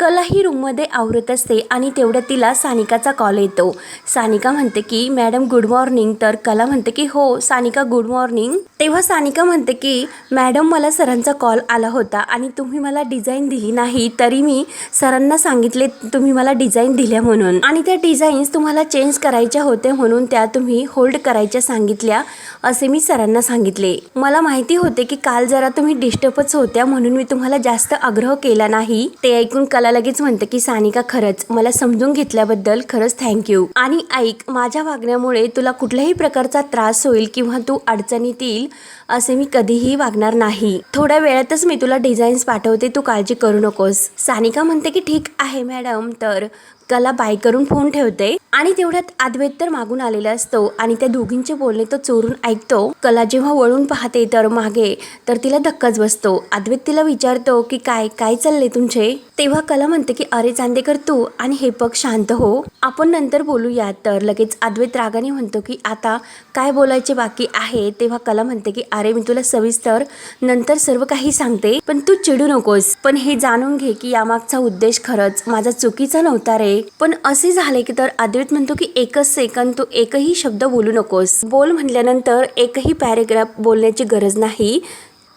कला ही रूममध्ये आवरत असते आणि तेवढ्या तिला सानिकाचा कॉल येतो. सानिका म्हणते की मॅडम गुड मॉर्निंग तर कला म्हणते की हो सानिका गुड मॉर्निंग तेव्हा सानिका म्हणते की मॅडम मला सरांचा कॉल आला होता आणि तुम्ही मला डिझाईन दिली नाही तरी मी सरांना सांगितले तुम्ही मला डिझाईन दिल्या म्हणून. आणि त्या डिझाईन्स तुम्हाला चेंज करायच्या होत्या म्हणून त्या तुम्ही होल्ड करायच्या सांगितल्या असे मी सरांना सांगितले. मला माहिती होते की काल जरा तुम्ही डिस्टर्बच होत्या म्हणून मी तुम्हाला जास्त आग्रह केला नाही. ते ऐकून कला लगेच म्हणते की सानिका खरंच मला समजून घेतल्याबद्दल खरंच थँक्यू आणि ऐक माझ्या वागण्यामुळे तुला कुठल्याही प्रकारचा त्रास होईल किंवा तू अडचणीत येईल असे मी कधीही वागणार नाही. थोड्या वेळातच मी तुला डिझाईन्स पाठवते तू काळजी करू नकोस. सानिका म्हणते की ठीक आहे मॅडम तर कला बाय करून फोन ठेवते. आणि तेवढ्यात अद्वैत तर मागून आलेला असतो आणि त्या दोघींचे बोलणे तो चोरून ऐकतो. कला जेव्हा वळून पाहते तर मागे तर तिला धक्काच बसतो. अद्वैत तिला विचारतो की काय काय चालले तुमचे? तेव्हा कला म्हणते की अरे चांदेकर तू आणि हे पग शांत हो. आपण नंतर बोलूया. तर लगेच अद्वैत रागाने म्हणतो की आता काय बोलायचे बाकी आहे? तेव्हा कला म्हणते की अरे मी तुला सविस्तर नंतर सर्व काही सांगते पण तू चिडू नकोस. पण हे जाणून घे की यामागचा उद्देश खरंच माझा चुकीचा नव्हता रे. पण असे झाले की तर अद्वैत म्हणतो की एकच सेकंद तू एकही शब्द बोलू नकोस. बोल म्हटल्यानंतर एकही पॅरेग्राफ बोलण्याची गरज नाही.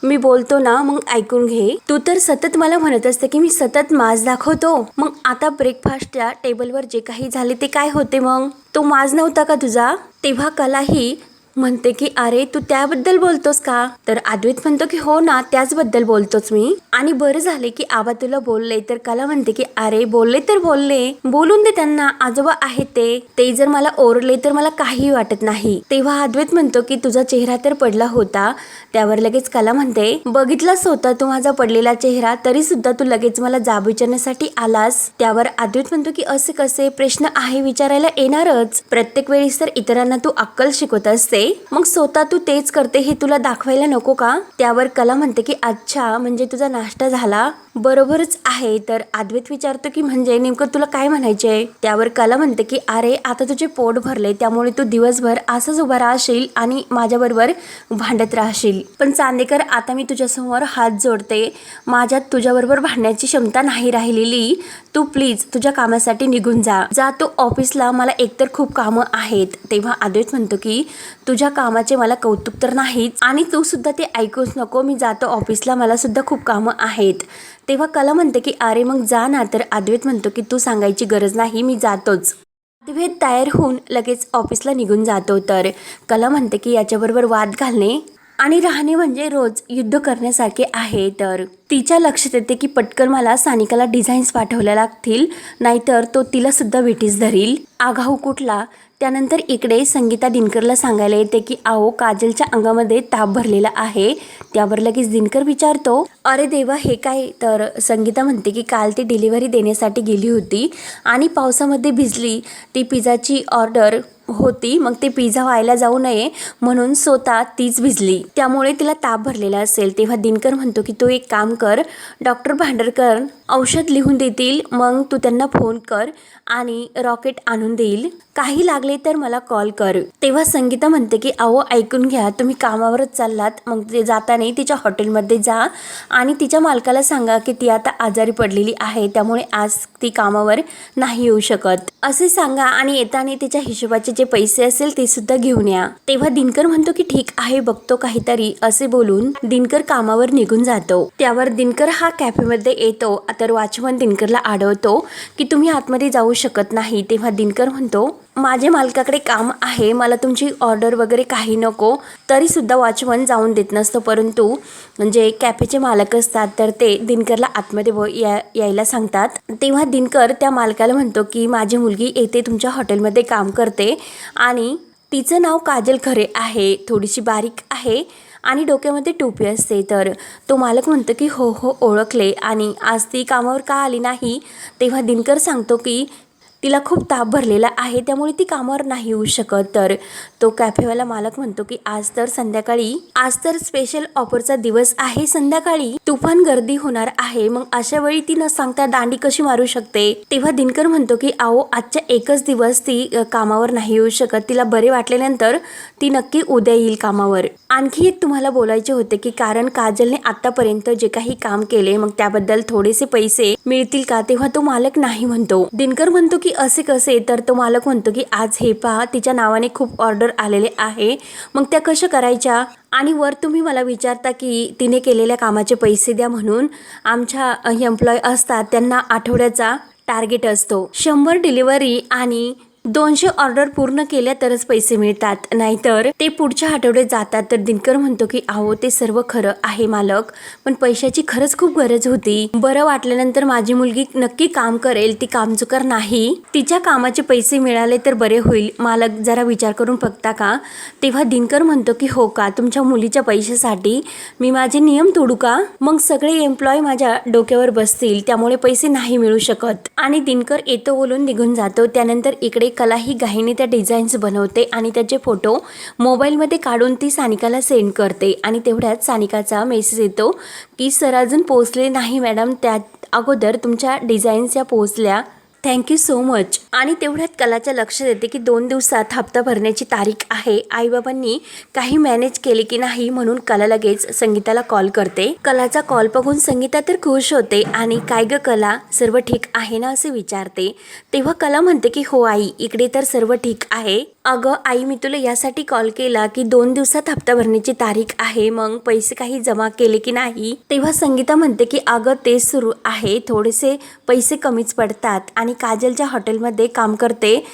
मी बोलतो ना मग ऐकून घे. तू तर सतत मला म्हणत असते की मी सतत माज दाखवतो. मग आता ब्रेकफास्टच्या टेबलवर जे काही झाले ते काय होते मग? तो माज नव्हता का तुझा? तेव्हा कलाही म्हणते की अरे तू त्याबद्दल बोलतोस का? तर अद्वैत म्हणतो की हो ना त्याचबद्दल बोलतोच मी. आणि बरं झाले की आबा तुला बोलले तर कला म्हणते की अरे बोलले तर बोलले बोलून दे त्यांना आजोबा आहेत ते ते जर मला ओरले तर मला काही वाटत नाही. तेव्हा अद्वैत म्हणतो की तुझा चेहरा तर पडला होता. त्यावर लगेच कला म्हणते बघितलाच होता तू माझा पडलेला चेहरा तरी सुद्धा तू लगेच मला जाब विचारण्यासाठी आलास. त्यावर अद्वैत म्हणतो की असे कसे? प्रश्न आहे विचारायला येणारच. प्रत्येक वेळेस तर इतरांना तू अक्कल शिकवत असते. मग स्वतः तू तेच करते हे तुला दाखवायला नको का? त्यावर कला म्हणते की अच्छा म्हणजे तुझा नाश्ता झाला. बरोबरच आहे तर अद्वैत विचारतो की म्हणजे नेमकं तुला काय म्हणायचंय? त्यावर कला म्हणते की अरे आता तुझे पोट भरले त्यामुळे तू दिवसभर असंच उभा राहशील आणि माझ्याबरोबर भांडत राहशील. पण चांदेकर आता मी तुझ्यासमोर हात जोडते. माझ्यात तुझ्याबरोबर भांडण्याची क्षमता नाही राहिलेली. तू प्लीज तुझ्या कामासाठी निघून जा. जा तू ऑफिसला. मला एकतर खूप कामं आहेत. तेव्हा अद्वैत म्हणतो की तुझ्या कामाचे मला कौतुक तर नाहीच आणि तू सुद्धा ते ऐकूच नको. मी जातो ऑफिसला. मला सुद्धा खूप कामं आहेत. तेव्हा कला म्हणते की अरे मग जा ना. तर अद्वैत म्हणतो की तू सांगायची गरज नाही. मी जातोच. अद्वैत तयार होऊन लगेच ऑफिसला निघून जातो. तर कला म्हणते की याच्याबरोबर वाद घालणे आणि राहणे म्हणजे रोज युद्ध करण्यासारखे आहे. तर तिच्या लक्षात येते की पटकन मला सानिकाला डिझाईन्स पाठवल्या लागतील नाहीतर तो तिला सुद्धा विटीस धरील. आघाऊ कुठला त्यानंतर इकडे संगीता दिनकरला सांगायला येते की आहो काजलच्या अंगामध्ये ताप भरलेला आहे. त्यावर लगेच दिनकर विचारतो अरे देवा हे काय? तर संगीता म्हणते की काल ती डिलिव्हरी देण्यासाठी गेली होती आणि पावसामध्ये भिजली. ती पिझ्झाची ऑर्डर होती मग ते पिझ्झा व्हायला जाऊ नये म्हणून स्वतः तीच भिजली. त्यामुळे तिला ताप भरलेला असेल. तेव्हा दिनकर म्हणतो की तू एक काम कर डॉक्टर भांडरकर औषध लिहून देतील मग तू त्यांना फोन कर आणि रॉकेट आणून देईल. काही लागले तर मला कॉल कर. तेव्हा संगीता म्हणते की अहो ऐकून घ्या तुम्ही कामावरच चाललात मग ते जाताना तिच्या हॉटेलमध्ये जा आणि तिच्या मालकाला सांगा की ती आता आजारी पडलेली आहे त्यामुळे आज ती कामावर नाही येऊ शकत. असे सांगा आणि येताना तिच्या हिशोबाचे जे पैसे असेल ते सुद्धा घेऊन या. तेव्हा दिनकर म्हणतो की ठीक आहे बघतो काहीतरी असे बोलून दिनकर कामावर निघून जातो. त्यावर दिनकर हा कॅफेमध्ये येतो. तर वॉचमन दिनकरला आढळतो की तुम्ही आतमध्ये जाऊ शकत नाही. तेव्हा दिनकर म्हणतो माझे मालकाकडे काम आहे मला तुमची ऑर्डर वगैरे काही नको तरीसुद्धा वॉचमन जाऊन देत नसतो. परंतु जे कॅफेचे मालक असतात तर ते दिनकरला आतमध्ये व या यायला सांगतात. तेव्हा दिनकर त्या मालकाला म्हणतो की माझी मुलगी येते तुमच्या हॉटेलमध्ये काम करते आणि तिचं नाव काजल खरे आहे थोडीशी बारीक आहे आणि डोक्यामध्ये टोपी असते. तर तो मालक म्हणतो की हो हो ओळखले आणि आज ती कामावर का आली नाही? तेव्हा दिनकर सांगतो की तिला खूप ताप भरलेला आहे त्यामुळे ती कामावर नाही येऊ शकत. तर तो कॅफेवाला मालक म्हणतो की आज तर संध्याकाळी आज तर स्पेशल ऑफरचा दिवस आहे. संध्याकाळी तुफान गर्दी होणार आहे. मग अशा वेळी ती न सांगता दांडी कशी मारू शकते? तेव्हा दिनकर म्हणतो की आओ आजच्या एकच दिवस ती कामावर नाही येऊ शकत. तिला बरे वाटल्यानंतर ती नक्की उद्या येईल कामावर. आणखी एक तुम्हाला बोलायचे होते की कारण काजलने आतापर्यंत जे काही काम केले मग त्याबद्दल थोडेसे पैसे मिळतील का? तेव्हा तो मालक नाही म्हणतो. दिनकर म्हणतो की असे कसे? तर तो मालक म्हणतो की आज हे पहा तिच्या नावाने खूप ऑर्डर आलेले आहे. मग त्या कशा करायच्या? आणि वर तुम्ही मला विचारता की तिने केलेल्या कामाचे पैसे द्या म्हणून. आमच्या एम्प्लॉय असतात त्यांना आठवड्याचा टार्गेट असतो. शंभर डिलिव्हरी आणि दोनशे ऑर्डर पूर्ण केल्या तरच पैसे मिळतात. नाहीतर ते पुढच्या आठवड्यात जातात. तर दिनकर म्हणतो की अहो ते सर्व खरं आहे मालक पण पैशाची खरंच खूप गरज होती. बरं वाटल्यानंतर माझी मुलगी नक्की काम करेल ती कामचुकार नाही. तिच्या कामाचे पैसे मिळाले तर बरे होईल. मालक जरा विचार करून बघता का? तेव्हा दिनकर म्हणतो की हो का तुमच्या मुलीच्या पैशासाठी मी माझे नियम तोडू का? मग सगळे एम्प्लॉय माझ्या डोक्यावर बसतील त्यामुळे पैसे नाही मिळू शकत. आणि दिनकर येतो बोलून निघून जातो. त्यानंतर इकडे कला ही घाईने त्या डिझाईन्स बनवते आणि त्याचे फोटो मोबाईलमध्ये काढून ती सानिकाला सेंड करते. आणि तेवढ्यात सानिकाचा मेसेज येतो की सर अजून पोचले नाही मॅडम त्यात अगोदर तुमच्या डिझाईन्स या पोहोचल्या. थँक्यू सो मच आणि तेवढ्यात कलाच्या लक्ष देते की दोन दिवसात हप्ता भरण्याची तारीख आहे. आईबाबांनी काही मॅनेज केले की नाही म्हणून कला लगेच संगीताला कॉल करते. कलाचा कॉल बघून संगीता तर खुश होते आणि काय ग कला सर्व ठीक आहे ना असे विचारते. तेव्हा कला म्हणते की हो आई इकडे तर सर्व ठीक आहे. अगं आई मी तुला यासाठी कॉल केला की दोन दिवसात हप्ता भरण्याची तारीख आहे. मग पैसे काही जमा केले की नाही? तेव्हा संगीता म्हणते की अगं तेच सुरू आहे. थोडेसे पैसे कमीच पडतात आणि काजलच्या हॉटेलमध्ये काम करते.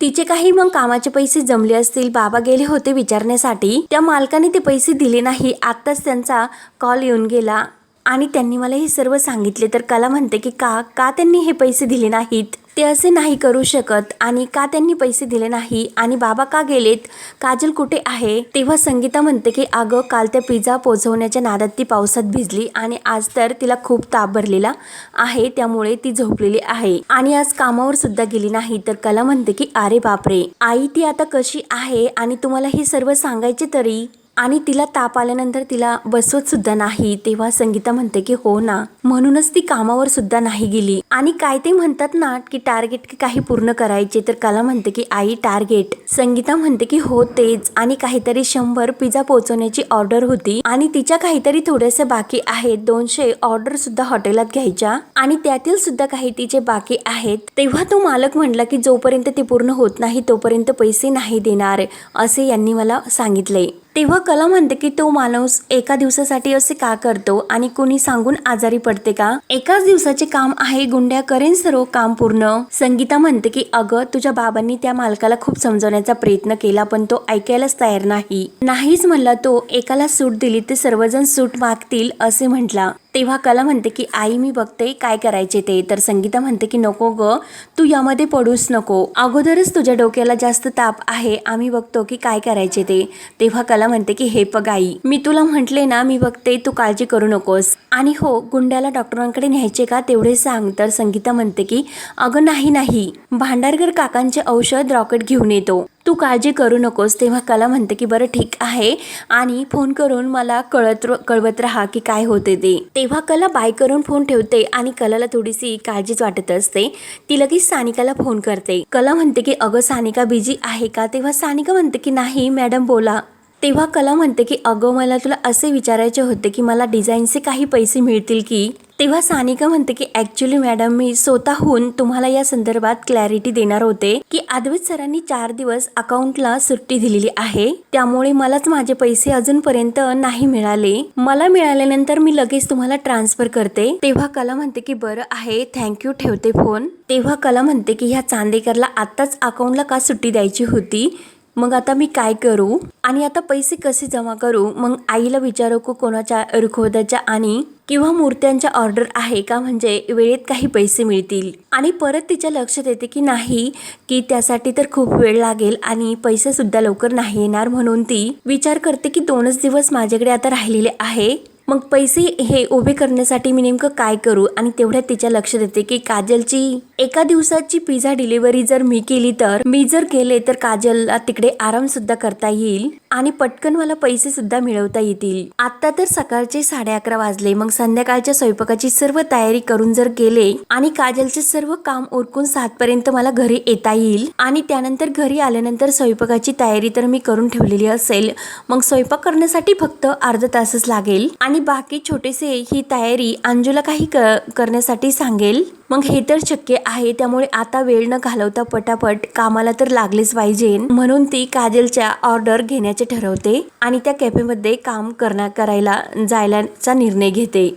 तिचे काही मग कामाचे पैसे जमले असतील बाबा गेले होते विचारण्यासाठी. त्या मालकाने ते पैसे दिले नाही आत्ताच त्यांचा कॉल येऊन गेला. आणि त्यांनी मला हे सर्व सांगितले तर कला म्हणते की का का त्यांनी हे पैसे दिले नाहीत? ते असे नाही करू शकत आणि का त्यांनी पैसे दिले नाही आणि बाबा का गेलेत? काजल कुठे आहे? तेव्हा संगीता म्हणते की अगं काल त्या पिझ्झा पोचवण्याच्या नादात ती पावसात भिजली आणि आज तर तिला खूप ताप भरलेला आहे त्यामुळे ती झोपलेली आहे आणि आज कामावर सुद्धा गेली नाही. तर कला म्हणते की अरे बापरे! आई ती आता कशी आहे आणि तुम्हाला हे सर्व सांगायचे तरी? आणि तिला ताप आल्यानंतर तिला बसवत सुद्धा नाही. तेव्हा संगीता म्हणते की हो ना. म्हणूनच ती कामावर सुद्धा नाही गेली. आणि काय ते म्हणतात ना की टार्गेट काही पूर्ण करायचे तर कला म्हणते की आई टार्गेट. संगीता म्हणते की हो तेच. आणि काहीतरी शंभर पिझ्झा पोहोचवण्याची ऑर्डर होती. आणि तिच्या काहीतरी थोडेसे बाकी आहेत. दोनशे ऑर्डर सुद्धा हॉटेलात घ्यायच्या. आणि त्यातील सुद्धा काही तिचे बाकी आहेत. तेव्हा तो मालक म्हणला की जोपर्यंत ते पूर्ण होत नाही तोपर्यंत पैसे नाही देणार. असे यांनी मला सांगितले. तेव्हा कला म्हणते की तो माणूस एका दिवसासाठी असे का करतो आणि कोणी सांगून आजारी पडते का? एकाच दिवसाचे काम आहे गुंड्या करेन सर्व काम पूर्ण. संगीता म्हणते की अगं तुझ्या बाबांनी त्या मालकाला खूप समजवण्याचा प्रयत्न केला पण तो ऐकायलाच तयार नाही. नाहीच म्हणला तो एकाला सूट दिली ते सर्वजण सूट मागतील असे म्हटला. तेव्हा कला म्हणते की आई मी बघते काय करायचे ते. तर संगीता म्हणते की नको ग तू यामध्ये पडूच नको. अगोदरच तुझ्या डोक्याला जास्त ताप आहे. आम्ही बघतो की काय करायचे ते. तेव्हा कला म्हणते की हे बघ आई मी तुला म्हटले ना मी बघते तू काळजी करू नकोस. आणि हो गुंड्याला डॉक्टरांकडे न्यायचे का तेवढे सांग. तर संगीता म्हणते की अगं नाही नाही. भांडारकर काकांचे औषध रॉकेट घेऊन येतो. तू काळजी करू नकोस. तेव्हा कला म्हणते की बरं ठीक आहे. आणि फोन करून मला कळत कळवत राहा की काय होते ते. तेव्हा कला बाय करून फोन ठेवते आणि कलाला थोडीशी काळजीच वाटत असते. ती लगेच सानिकाला फोन करते. कला म्हणते की अगं सानिका बिझी आहे का? तेव्हा सानिका म्हणते की नाही मॅडम बोला. तेव्हा कला म्हणते की अगं मला तुला असे विचारायचे होते की मला डिझाईनचे काही पैसे मिळतील की? तेव्हा सानिका म्हणते की ॲक्च्युली मॅडम मी स्वतःहून तुम्हाला या संदर्भात क्लॅरिटी देणार होते की आदवित सरांनी चार दिवस अकाउंटला सुट्टी दिलेली आहे. त्यामुळे मलाच माझे पैसे अजूनपर्यंत नाही मिळाले. मला मिळाल्यानंतर मी लगेच तुम्हाला ट्रान्सफर करते. तेव्हा कला म्हणते की बरं आहे थँक्यू ठेवते फोन तेव्हा कला म्हणते की ह्या चांदेकरला आत्ताच अकाउंटला का सुट्टी द्यायची होती? मग आता मी काय करू? आणि आता पैसे कसे जमा करू? मग आईला विचारू को कोणाच्या रुखवताच्या आणि किंवा मूर्त्यांच्या ऑर्डर आहे का? म्हणजे वेळेत काही पैसे मिळतील. आणि परत तिच्या लक्षात येते की नाही की त्यासाठी तर खूप वेळ लागेल आणि पैसे सुद्धा लवकर नाही येणार म्हणून ती विचार करते की दोनच दिवस माझ्याकडे आता राहिलेले आहे. मग पैसे हे उभे करण्यासाठी मी नेमकं काय करू? आणि तेवढ्यात तिच्या लक्षात येते की काजलची एका दिवसाची पिझ्झा डिलिव्हरी जर मी केली तर मी जर गेले तर काजलला तिकडे आराम सुद्धा करता येईल. आणि पटकन मला पैसे सुद्धा मिळवता येतील. आता तर सकाळचे साडे अकरा वाजले. मग संध्याकाळच्या स्वयंपाकाची सर्व तयारी करून जर गेले आणि काजलचे सर्व काम उरकून सात पर्यंत मला घरी येता येईल आणि त्यानंतर घरी आल्यानंतर स्वयंपाकाची तयारी तर मी करून ठेवलेली असेल मग स्वयंपाक करण्यासाठी फक्त अर्धा तासच लागेल आणि बाकी छोटेसे ही तयारी अंजूला काही क- करण्यासाठी सांगेल. मग हे तर शक्य आहे त्यामुळे आता वेळ न घालवता पटापट कामाला तर लागलेच पाहिजे. म्हणून ती काजलच्या ऑर्डर घेण्याची ठरवते आणि त्या कॅफेमध्ये काम करण्या करायला जायलाचा निर्णय घेते.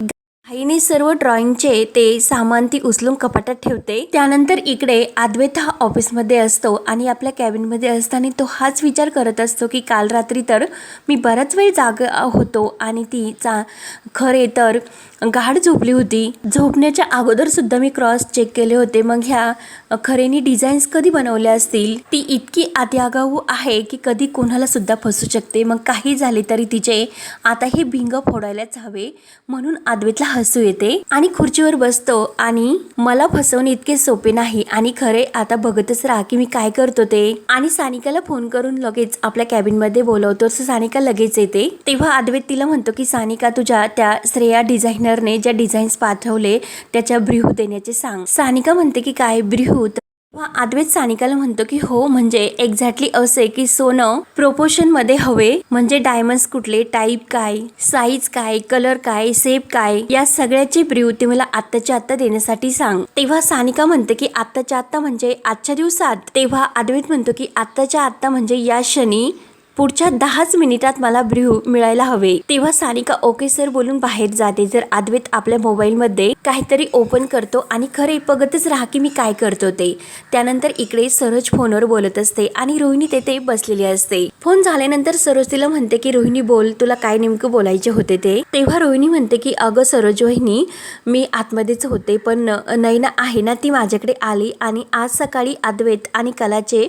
आईने सर्व ड्रॉइंगचे ते सामान ती उचलून कपाटात ठेवते. त्यानंतर इकडे अद्वैत हा ऑफिसमध्ये असतो आणि आपल्या कॅबिनमध्ये असताना तो हाच विचार करत असतो की काल रात्री तर मी बराच वेळ जाग होतो आणि ती चा खरे तर गाढ झोपली होती. झोपण्याच्या अगोदर सुद्धा मी क्रॉस चेक केले होते. मग ह्या खरेनी डिझाईन्स कधी बनवल्या असतील? ती इतकी आत्यागाऊ आहे की कधी कोणाला सुद्धा फसू शकते. मग काही झाले तरी तिचे आता हे भिंग फोडायलाच हवे म्हणून आदवेतला हसू येते. आणि खुर्चीवर बसतो आणि मला फसवणे इतके सोपे नाही. आणि खरे आता बघतच राहा की मी काय करतो ते. आणि सानिकाला फोन करून लगेच आपल्या कॅबिनमध्ये बोलवतो सानिका लगेच येते. तेव्हा आदवेत तिला म्हणतो की सानिका तुझ्या त्या श्रेया डिझायनरने ज्या डिझाईन्स पाठवले त्याच्या ब्रिहू देण्याचे सांग. सानिका म्हणते की काय ब्रिहू? तेव्हा आदवेत सानिकाला म्हणतो की हो म्हणजे एक्झॅक्टली असे की सोनं प्रोपोर्शनमध्ये हवे म्हणजे डायमंड्स कुठले टाईप काय साईज काय कलर काय शेप काय या सगळ्याची ब्रीव ते मला आत्ताच्या आत्ता देण्यासाठी सांग. तेव्हा सानिका म्हणते की आत्ताच्या आत्ता म्हणजे आजच्या दिवसात. तेव्हा आदवेत म्हणतो की आत्ताच्या आत्ता म्हणजे या क्षणी पुढच्या दहाच मिनिटात मला ब्रिहू मिळायला हवे. तेव्हा सानिका ओके सर बोलून बाहेर जाते. जर अद्वैत आपल्या मोबाईलमध्ये काहीतरी ओपन करतो आणि खरे बघतच राहा की मी काय करतो ते. त्यानंतर इकडे सरोज फोनवर बोलत असते आणि रोहिणी तेथे बसलेली असते. फोन झाल्यानंतर सरोज तिला म्हणते की रोहिणी बोल. तुला काय नेमकं बोलायचे होते ते? तेव्हा रोहिणी म्हणते की अगं सरोज वहिनी मी आतमध्येच होते पण नैना आहे ना ती माझ्याकडे आली आणि आज सकाळी अद्वैत आणि कलाचे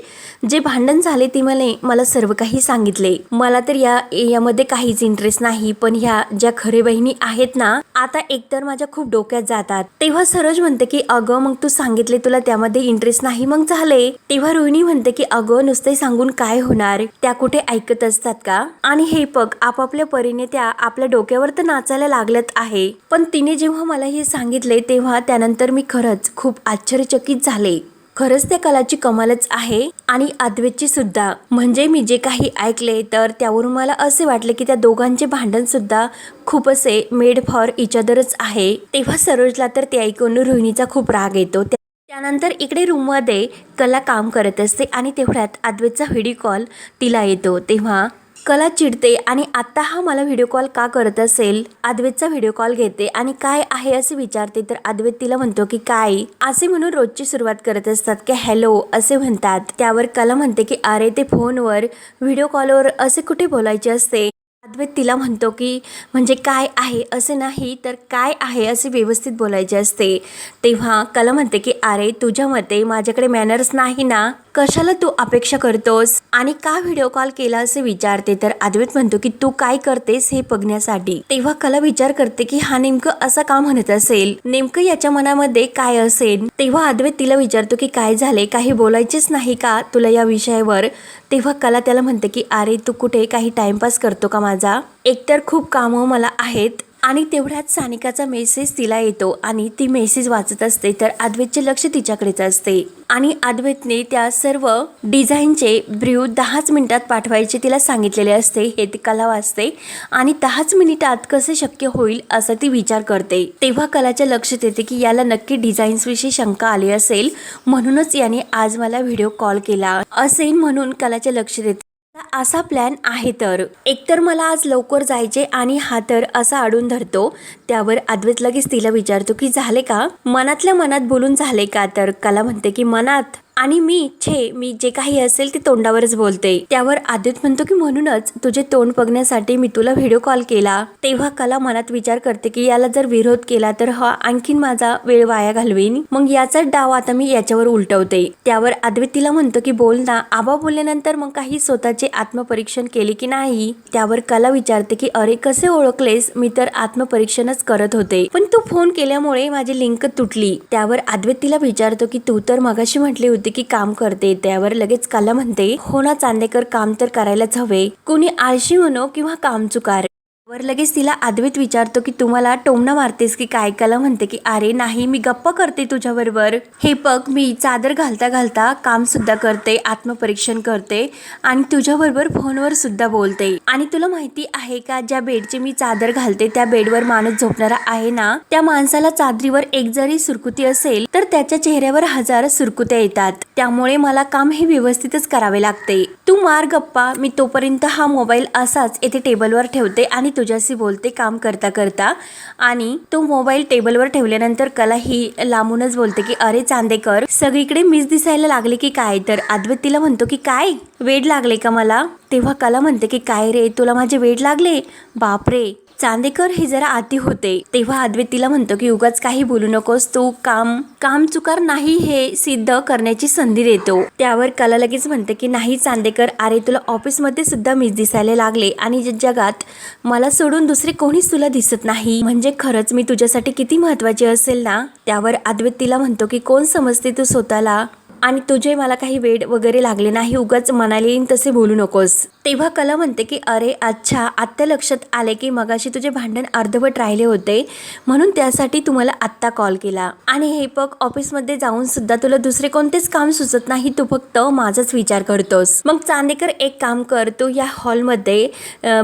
जे भांडण झाले ती मला मला सर्व काही सांगितले. मला तर या यामध्ये काहीच इंटरेस्ट नाही पण ह्या ज्या खरे बहिणी आहेत ना आता एकतर माझ्या खूप डोक्यात जातात. तेव्हा सरोज म्हणते की अगं मग तू सांगितले तुला त्यामध्ये इंटरेस्ट नाही मग झाले. तेव्हा रोहिणी म्हणते की अगं नुसते सांगून काय होणार? त्या कुठे ऐकत असतात का? आणि हे बघ आपापल्या परीने त्या आपल्या डोक्यावर तर नाचायला लागल्यात आहे. पण तिने जेव्हा मला हे सांगितले तेव्हा त्यानंतर मी खरंच खूप आश्चर्यचकित झाले. खरंच त्या कलाची कमालच आहे आणि अद्वैतची सुद्धा. म्हणजे मी जे काही ऐकले तर त्यावरून मला असे वाटले की त्या दोघांचे भांडण सुद्धा खूप असे मेड फॉर इच अदरच आहे. तेव्हा सरोजला तर ते ऐकून रोहिणीचा खूप राग येतो. त्यानंतर इकडे रूममध्ये कला काम करत असते आणि तेवढ्यात अद्वैतचा व्हिडिओ कॉल तिला येतो. तेव्हा कला चिडते आणि आत्ता हा मला व्हिडिओ कॉल का करत असेल? अद्वैतचा व्हिडिओ कॉल घेते आणि काय आहे असे विचारते तर अद्वैत तिला म्हणतो की काय? असे म्हणून रोजची सुरुवात करत असतात की हॅलो असे म्हणतात. त्यावर कला म्हणते की अरे ते फोनवर व्हिडिओ कॉलवर असे कुठे बोलायचे असते? अद्वैत तिला म्हणतो की म्हणजे काय आहे? असे नाही तर काय आहे असे व्यवस्थित बोलायचे असते? तेव्हा कला म्हणते की अरे तुझ्या मते माझ्याकडे मॅनर्स नाही ना? कशाला तू अपेक्षा करतोस? आणि का व्हिडिओ कॉल केला असे विचारते? तर अद्वैत म्हणतो की तू काय करतेस हे बघण्यासाठी? तेव्हा कला विचार करते की हा नेमकं असं का म्हणत असेल? नेमकं याच्या मनामध्ये काय असेल? तेव्हा अद्वैत तिला विचारतो की काय झाले? काही बोलायचेच नाही का तुला या विषयावर? तेव्हा कला त्याला म्हणते की अरे तू कुठे? काही टाइमपास करतो का माझा? एकतर खूप कामं मला आहेत आणि तेवढ्यात सानिकाचा मेसेज तिला येतो आणि ती मेसेज वाचत असते तर अद्वैतचे लक्ष तिच्याकडेच असते. आणि अद्वैतने त्या सर्व डिझाईनचे ब्र्यू दहाच मिनिटात पाठवायचे तिला सांगितलेले असते. हे ती कला वाचते आणि दहाच मिनिटात कसे शक्य होईल असं ती विचार करते. तेव्हा कलाच्या लक्षात येते की याला नक्की डिझाईन्सविषयी शंका आली असेल. म्हणूनच याने आज मला व्हिडिओ कॉल केला. असेल म्हणून कलाच्या लक्षात येते असा प्लॅन आहे तर. एकतर मला आज लवकर जायचे आणि हा तर असा अडून धरतो. त्यावर अद्वैत लगेच तिला विचारतो की झाले का? मनातल्या मनात बोलून झाले का? तर कला म्हणते की मनात आणि मी छे मी जे काही असेल ते तोंडावरच बोलते. त्यावर आदित्य म्हणतो की म्हणूनच तुझे तोंड बघण्यासाठी मी तुला व्हिडिओ कॉल केला. तेव्हा कला मनात विचार करते की याला जर विरोध केला तर हा आणखीन माझा वेळ वाया घालवेन. मग याचाच डाव आता मी याच्यावर उलटवते. त्यावर अद्वैत तिला म्हणतो की बोल ना. आबा बोलल्यानंतर मग काही स्वतःचे आत्मपरीक्षण केले की नाही? त्यावर कला विचारते की अरे कसे ओळखलेस? मी तर आत्मपरीक्षणच करत होते. पण तू फोन केल्यामुळे माझी लिंक तुटली. त्यावर अद्वैत तिला विचारतो की तू तर मगाशी म्हटली होती की काम करते त्यावर लगेच काला म्हणते हो ना चांदेकर काम तर करायलाच हवे. कुणी आळशी म्हणो किंवा काम चुकार वर लगेच तिला अद्वैत विचारतो की तुम्हाला टोमणं मारतेस की काय? कला म्हणते की अरे नाही मी गप्पा करते तुझ्याबरोबर हे बघ मी चादर घालता घालता काम सुद्धा करते आत्मपरीक्षण करते आणि तुझ्याबरोबर फोनवर सुद्धा बोलते. आणि तुला माहिती आहे का ज्या बेडची मी चादर घालते त्या बेडवर माणूस झोपणारा आहे ना? त्या माणसाला चादरीवर एक जरी सुरकुती असेल तर त्याच्या चेहऱ्यावर हजार सुरकुत्या येतात. त्यामुळे मला काम हे व्यवस्थितच करावे लागते. तू मार गप्पा. मी तोपर्यंत हा मोबाईल असाच येथे टेबलवर ठेवते आणि तुझ्याशी बोलते काम करता करता. आणि तो मोबाईल टेबलवर ठेवल्यानंतर कला ही लांबूनच बोलते की अरे चांदेकर सगळीकडे मीच दिसायला लागले की काय? तर अद्वैत तिला म्हणतो की काय? वेड लागले का मला? तेव्हा कला म्हणते की काय रे तुला माझे वेड लागले? बापरे. चांदेकर हे जरा आती होते. तेव्हा अद्वैत तिला म्हणतो की उगाच काही बोलू नकोस तू काम काम चुकार नाही हे सिद्ध करण्याची संधी देतो. त्यावर कला लगेच म्हणते की नाही चांदेकर अरे तुला ऑफिसमध्ये सुद्धा मीच दिसायला लागले आणि जगात मला सोडून दुसरे कोणीच तुला दिसत नाही. म्हणजे खरंच मी तुझ्यासाठी किती महत्वाची असेल ना? त्यावर अद्वैत तिला म्हणतो की कोण समजते तू स्वतःला? आणि तुझे मला काही वेड वगैरे लागले नाही उगाच मनाली तसे बोलू नकोस. तेव्हा कला म्हणते की अरे अच्छा आत्ता लक्षात आले की मगाशी तुझे भांडण अर्धवट राहिले होते म्हणून त्यासाठी तुम्हाला आत्ता कॉल केला. आणि हे बघ ऑफिसमध्ये जाऊन सुद्धा तुला दुसरे कोणतेच काम सुचत नाही तू फक्त माझाच विचार करतोस. मग चांदेकर एक काम कर तू या हॉलमध्ये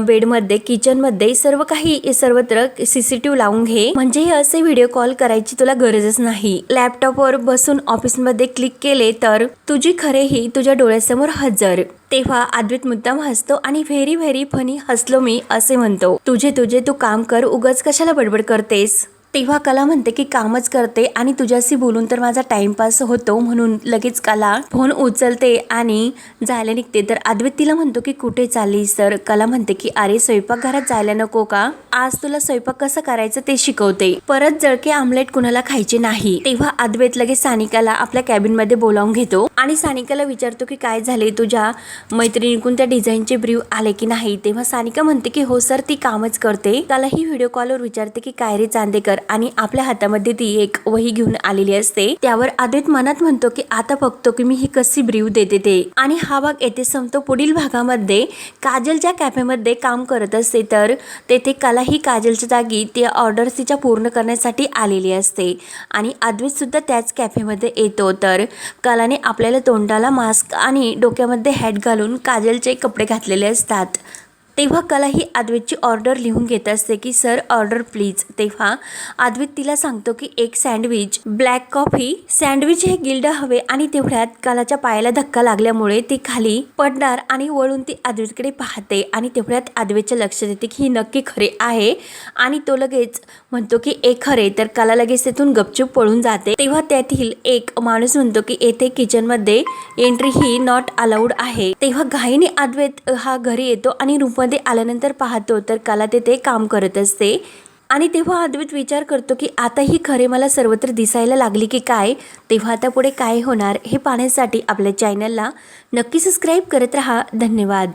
बेडमध्ये किचनमध्ये सर्व काही सर्वत्र सी सी टी व्ही लावून घे. म्हणजे हे असे व्हिडिओ कॉल करायची तुला गरजच नाही. लॅपटॉपवर बसून ऑफिसमध्ये क्लिक केले तर तुझी खरेही तुझ्या डोळ्यासमोर हजर. तेव्हा आद्वित मुद्दाम हसतो आणि व्हेरी व्हेरी फनी हसलो मी असे म्हणतो. तुझे तुझे तू काम कर उगाच कशाला बडबड करतेस? तेव्हा कला म्हणते की कामच करते आणि तुझ्याशी बोलून तर माझा टाइमपास होतो म्हणून लगेच कला फोन उचलते आणि जायला निघते. तर अद्वैत तिला म्हणतो की कुठे चाललीस? तर कला म्हणते की अरे स्वयंपाकघरात जायला नको का? आज तुला स्वयंपाक कसं करायचं ते शिकवते. परत जळके आमलेट कुणाला खायचे नाही. तेव्हा अद्वैत लगेच सानिकाला आपल्या कॅबिनमध्ये बोलावून घेतो आणि सानिकाला विचारतो की काय झाले तुझ्या मैत्रिणीकडून त्या डिझाईनचे ब्रीव आले की नाही? तेव्हा सानिका म्हणते की हो सर ती कामच करते. त्याला ही व्हिडिओ कॉलवर विचारते की काय रे चांदेकर? आणि आपल्या हातामध्ये ती एक वही घेऊन आलेली असते. त्यावर आदित मनात म्हणतो की आता बघतो की मी ही कशी ब्रीव देते ते. आणि हा भाग येथे संपतो. पुढील भागामध्ये काजल ज्या कॅफेमध्ये काम करत असते तर तेथे कला ही काजलच्या जागी ती ऑर्डर तिच्या पूर्ण करण्यासाठी आलेली असते. आणि अद्वित सुद्धा त्याच कॅफेमध्ये येतो तर कलाने आपल्याला तोंडाला मास्क आणि डोक्यामध्ये हॅट घालून काजलचे कपडे घातलेले असतात. तेव्हा कला ही अद्वैतची ऑर्डर लिहून घेत असते की सर ऑर्डर प्लीज तेव्हा आद्वित तिला सांगतो की एक सँडविच ब्लॅक कॉफी सँडविच हे गिल्ड हवे आणि तेवढ्यात कलाच्या पायाला धक्का लागल्यामुळे ती खाली पडणार आणि वळून ती अद्वैतकडे पाहते आणि तेवढ्यात अद्वैतच्या लक्षात येते की ही नक्की खरे आहे. आणि तो लगेच म्हणतो की एक खरे. तर कला लगेच तेथून गपचूप पळून जाते. तेव्हा त्यातील एक माणूस म्हणतो की येथे किचनमध्ये एंट्री ही नॉट अलाउड आहे. तेव्हा घाईने अद्वैत हा घरी येतो आणि रूममध्ये आल्यानंतर पाहतो तर कला तेथे काम करत असते. आणि तेव्हा अद्वैत विचार करतो की आता ही खरे मला सर्वत्र दिसायला लागली की काय? तेव्हा आता पुढे काय होणार? हे पाहण्यासाठी आपल्या चॅनलला नक्की सबस्क्राईब करत रहा. धन्यवाद.